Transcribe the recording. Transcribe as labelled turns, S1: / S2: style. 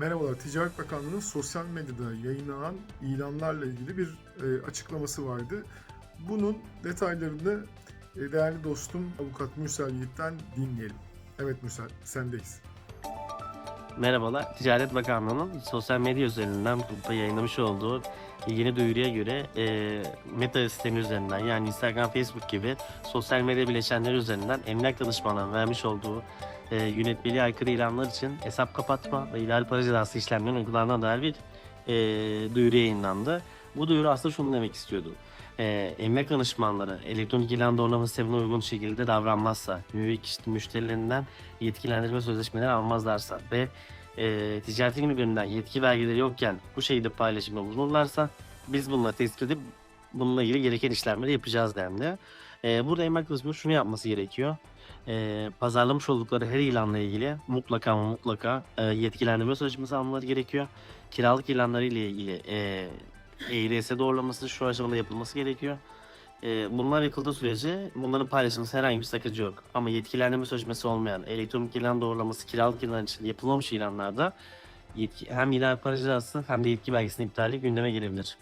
S1: Merhabalar, Ticaret Bakanlığı'nın sosyal medyada yayınlanan ilanlarla ilgili bir e, açıklaması vardı. Bunun detaylarını e, değerli dostum avukat Mürsel Yiğit'ten dinleyelim. Evet Mürsel, sendeyiz.
S2: Merhabalar. Ticaret Bakanlığı'nın sosyal medya üzerinden yayınlamış olduğu yeni duyuruya göre e, meta sistemi üzerinden yani Instagram, Facebook gibi sosyal medya bileşenleri üzerinden emlak danışmanlarının vermiş olduğu e, yönetmeliğe aykırı ilanlar için hesap kapatma ve ihlal para cezası işlemlerinin uygulandığına dair bir e, duyuru yayınlandı. Bu duyuru aslında şunu demek istiyordu. E, emlak danışmanları elektronik ilan doğrulama sistemine uygun şekilde davranmazsa, müvekkil müşterilerinden yetkilendirme sözleşmeleri almazlarsa ve e, ticaretin günlerinden yetki belgeleri yokken bu şekilde paylaşımda bulunurlarsa biz bununla tespit edip bununla ilgili gereken işlemleri yapacağız dendi. E, burada emlak kısmı şunu yapması gerekiyor. E, pazarlamış oldukları her ilanla ilgili mutlaka ama mutlaka e, yetkilendirme sözleşmesi almaları gerekiyor. Kiralık ilanları ile ilgili e, EİDS doğrulaması şu aşamada yapılması gerekiyor. E, bunlar yapıldığı sürece bunların paylaşılması herhangi bir sakınca yok. Ama yetkilendirme sözleşmesi olmayan elektronik ilan doğrulaması kiralık ilan için yapılmamış ilanlarda yetki, hem ilan para cezası hem de yetki belgesinin iptali gündeme gelebilir.